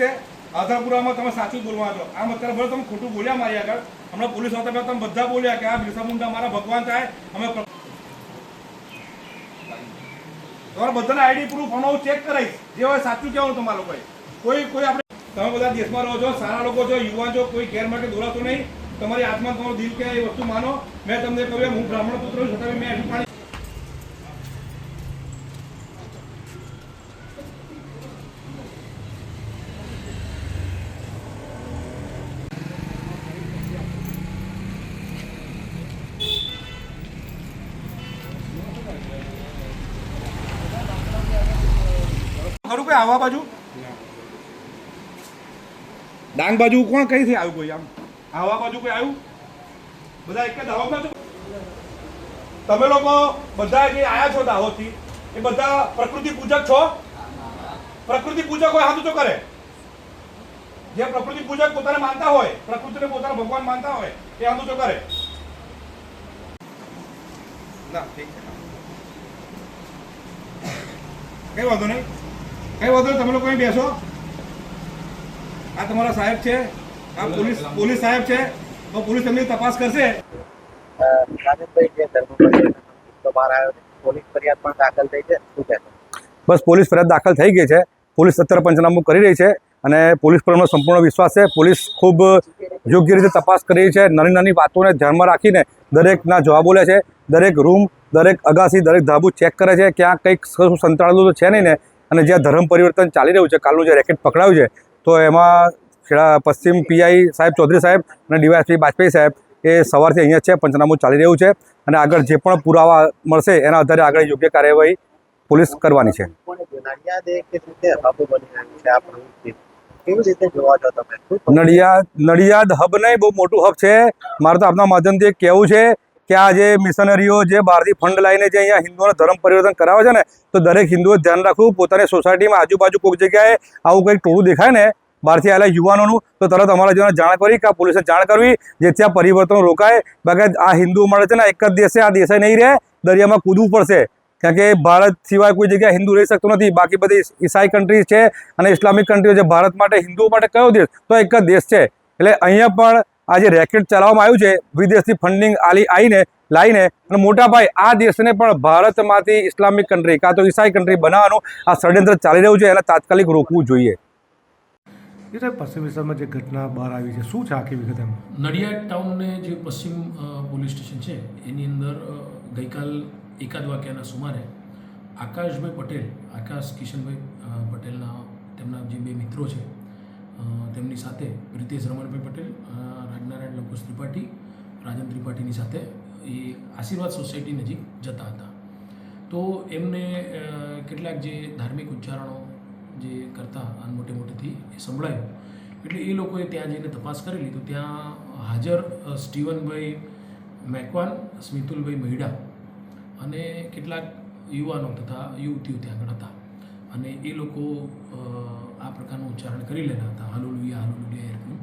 છે. આધારપુરામાં તમે સાચું બોલવા છો આમ અત્યારે ભલે તમે ખોટું બોલ્યા મારી આગળ, હમણાં પોલીસ આવતા તમે બધા બોલ્યા કે આ બિરસા મુંડા મારા ભગવાન થાય, અમે તમારા બધાના આઈડી પ્રૂફ હું ચેક કરાવીશ. જે હોય સાચું કહેવાનું તમારા લોકોએ. કોઈ કોઈ આપણે તમે બધા દેશમાં રહો છો, સારા લોકો છો યુવાન છો, કોઈ ગેર માટે દોરાતો નહીં. તમારી આત્મા તમારું દિલ કે એ વસ્તુ માનો. મેં તમને કહ્યું હું બ્રાહ્મણ પુત્ર છું છતાં મેં હજુ પાણી કોઈ આવા બાજુ? ડાંગ બાજુ કોણ કઈ થી આવ્યું કોઈ આમ? આવા બાજુ કોઈ આવ્યું? બધા એક જ દાહોદના છો? તમે લોકો બધા જે આયા છો દાહોદથી, એ બધા પ્રકૃતિ પૂજક છો? પ્રકૃતિ પૂજક હોય હાથું તો કરે. જે પ્રકૃતિ પૂજક પોતાને માનતા હોય, પ્રકૃતિને પોતાના ભગવાન માનતા હોય, એ હાથું તો કરે. ના, ઠીક કઈ વાંધો નહીં. કઈ વાંધો તમે લોકો બેસો. આ તમારા સાહેબ છે. આ પોલીસ પોલીસ સાહેબ છે. તો પોલીસ એમની તપાસ કરશે. બસ પોલીસ ફરિયાદ દાખલ થઈ ગઈ છે. પોલીસ અત્યારે પંચનામું કરી રહી છે અને પોલીસ પર સંપૂર્ણ વિશ્વાસ છે. પોલીસ ખૂબ યોગ્ય રીતે તપાસ કરી છે. નાની નાની વાતોને ધ્યાનમાં રાખીને દરેકના જવાબો લે છે. દરેક રૂમ, દરેક અગાસી, દરેક ધાબુ ચેક કરે છે. ક્યાં કંઈક શું સંતાડેલું તો છે નહીં ને. અને જ્યાં ધર્મ પરિવર્તન ચાલી રહ્યું છે, કાલનું જે રેકેટ પકડાયું છે, તો એમાં ખેડા પશ્ચિમ પીઆઈ સાહેબ ચૌધરી સાહેબ અને ડીવાયએસપી બાજપેયી સાહેબ એ સવારથી અહીંયા છે, પંચનામું ચાલી રહ્યું છે અને આગળ જે પણ પુરાવા મળશે એના આધારે આગળ યોગ્ય કાર્યવાહી પોલીસ કરવાની છે નડિયાદ? નડિયાદ હબ નહીં, બહુ મોટું હબ છે મારે તો આપના માધ્યમથી કહેવું છે કે આ જે મિશનરીઓ જે બહારથી ફંડ લાવીને જે અહીંયા હિન્દુઓને ધર્મ પરિવર્તન કરાવે છે ને, તો દરેક હિન્દુએ ધ્યાન રાખવું, પોતાની સોસાયટીમાં આજુબાજુ કોઈક જગ્યાએ આવું કંઈક ટોળું દેખાય ને, બહારથી આવેલા યુવાનોનું, તો તરત અમારા જેને જાણ કરી કે આ પોલીસને જાણ કરવી, જેથી આ પરિવર્તન રોકાય. બાકી આ હિન્દુઓ મળે છે ને, એક જ દેશે, આ દેશે નહીં રહે, દરિયામાં કૂદવું પડશે. કારણ કે ભારત સિવાય કોઈ જગ્યાએ હિન્દુ રહી શકતો નથી. બાકી બધી ઈસાઈ કન્ટ્રીઝ છે અને ઇસ્લામિક કન્ટ્રીઓ છે. ભારત માટે, હિન્દુઓ માટે કયો દેશ? તો એક જ દેશ છે. એટલે અહીંયા પણ આ જે રેકેટ ચલાવવામાં આવ્યું છે વિદેશથી ફંડિંગ આલી આવીને લાવીને અને મોટા ભાઈ આ દેશને પણ ભારતમાંથી ઇસ્લામિક કન્ટ્રી કાં તો ઈસાઈ કન્ટ્રી બનાવવાનું આ ષડયંત્ર ચાલી રહ્યું છે એને તાત્કાલિક રોકવું જોઈએ. એ સાહેબ પશ્ચિમ વિસ્તારમાં જે ઘટના બહાર આવી છે શું છે આખી વિગત એમાં? નડિયાદ ટાઉનને જે પશ્ચિમ પોલીસ સ્ટેશન છે એની અંદર ગઈકાલ એકાદ વાગ્યાના સુમારે આકાશભાઈ પટેલ આકાશ કિશનભાઈ પટેલના તેમના જે બે મિત્રો છે તેમની સાથે પ્રિતેશ રમણભાઈ પટેલ રાજનારાયણ લંકુશ ત્રિપાઠી, રાજન ત્રિપાઠીની સાથે એ આશીર્વાદ સોસાયટી નજીક જતા હતા. તો એમને કેટલાક જે ધાર્મિક ઉચ્ચારણો જે કરતા અને મોટે મોટેથી એ સંભળાયું. એટલે એ લોકોએ ત્યાં જઈને તપાસ કરેલી તો ત્યાં હાજર સ્ટીવનભાઈ મેકવાન, સ્મિતુલભાઈ મહિડા અને કેટલાક યુવાનો તથા યુવતીઓ ત્યાં આગળ હતા. અને એ લોકો આ પ્રકારનું ઉચ્ચારણ કરી લેતા હતા હાલુલુયા હાલુલુયા એરનું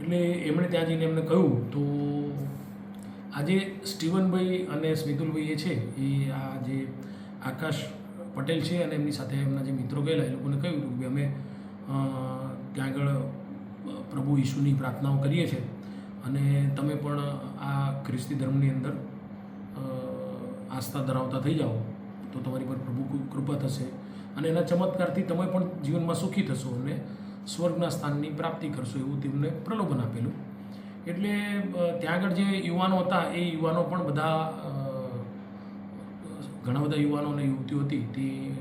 એટલે એમણે ત્યાં જઈને એમને કહ્યું, તો આજે સ્ટીવનભાઈ અને સ્મિતુલભાઈ એ છે, એ આ જે આકાશ પટેલ છે અને એમની સાથે એમના જે મિત્રો ગયેલા, એ લોકોને કહ્યું હતું કે અમે ત્યાં આગળ પ્રભુ ઈશુની પ્રાર્થનાઓ કરીએ છીએ અને તમે પણ આ ખ્રિસ્તી ધર્મની અંદર આસ્થા ધરાવતા થઈ જાઓ. તો તમારી પર પ્રભુ કૃપા થશે. અને એના ચમત્કારથી તમે પણ જીવનમાં સુખી થશો અને સ્વર્ગના સ્થાનની પ્રાપ્તિ કરશો એવું તેમને પ્રલોભન આપેલું. એટલે ત્યાં આગળ જે યુવાનો હતા, એ યુવાનો પણ બધા ઘણા બધા યુવાનો અને યુવતીઓ હતી, તે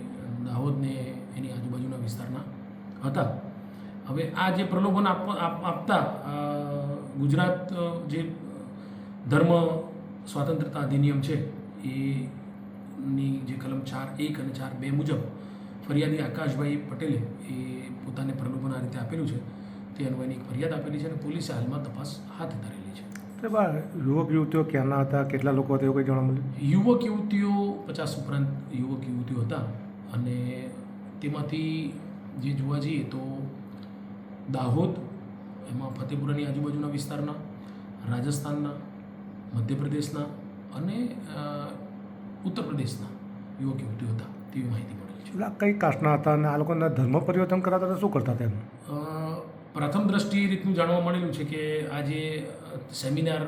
દાહોદને એની આજુબાજુના વિસ્તારના હતા. હવે આ જે પ્રલોભન આપ આપ- આપતા ગુજરાત જે ધર્મ સ્વાતંત્રતા અધિનિયમ છે, એની જે કલમ ચાર એક અને ચાર બે મુજબ ફરિયાદી આકાશભાઈ પટેલે એ પોતાને પ્રલોભન આ રીતે આપેલું છે તે અન્વયની એક ફરિયાદ આપેલી છે અને પોલીસે હાલમાં તપાસ હાથ ધરેલી છે. યુવક યુવતીઓ ક્યાંના હતા? કેટલા લોકો હતા એવું કંઈ જાણવા મળ્યું? યુવક યુવતીઓ પચાસ ઉપરાંત યુવક યુવતીઓ હતા અને તેમાંથી જે જોવા જઈએ તો દાહોદ એમાં ફતેપુરાની આજુબાજુના વિસ્તારના રાજસ્થાનના મધ્યપ્રદેશના અને ઉત્તર પ્રદેશના યુવક યુવતીઓ હતા. તેવી માહિતી મળેલી છે. એટલે કઈ કાસ્ટના હતા અને આ લોકોના ધર્મ પરિવર્તન કરાતા હતા શું કરતા હતા એમ? પ્રથમ દ્રષ્ટિએ એ રીતનું જાણવા મળેલું છે કે આ જે સેમિનાર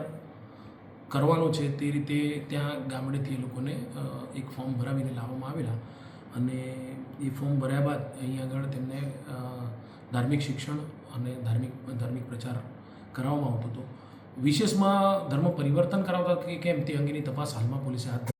કરવાનો છે તે રીતે ત્યાં ગામડેથી એ લોકોને એક ફોર્મ ભરાવીને લાવવામાં આવેલા અને એ ફોર્મ ભર્યા બાદ અહીં આગળ તેમને ધાર્મિક શિક્ષણ અને ધાર્મિક ધાર્મિક પ્રચાર કરાવવામાં આવતો હતો. વિશેષમાં ધર્મ પરિવર્તન કરાવતા કે કેમ તે અંગેની તપાસ હાલમાં પોલીસે હાથ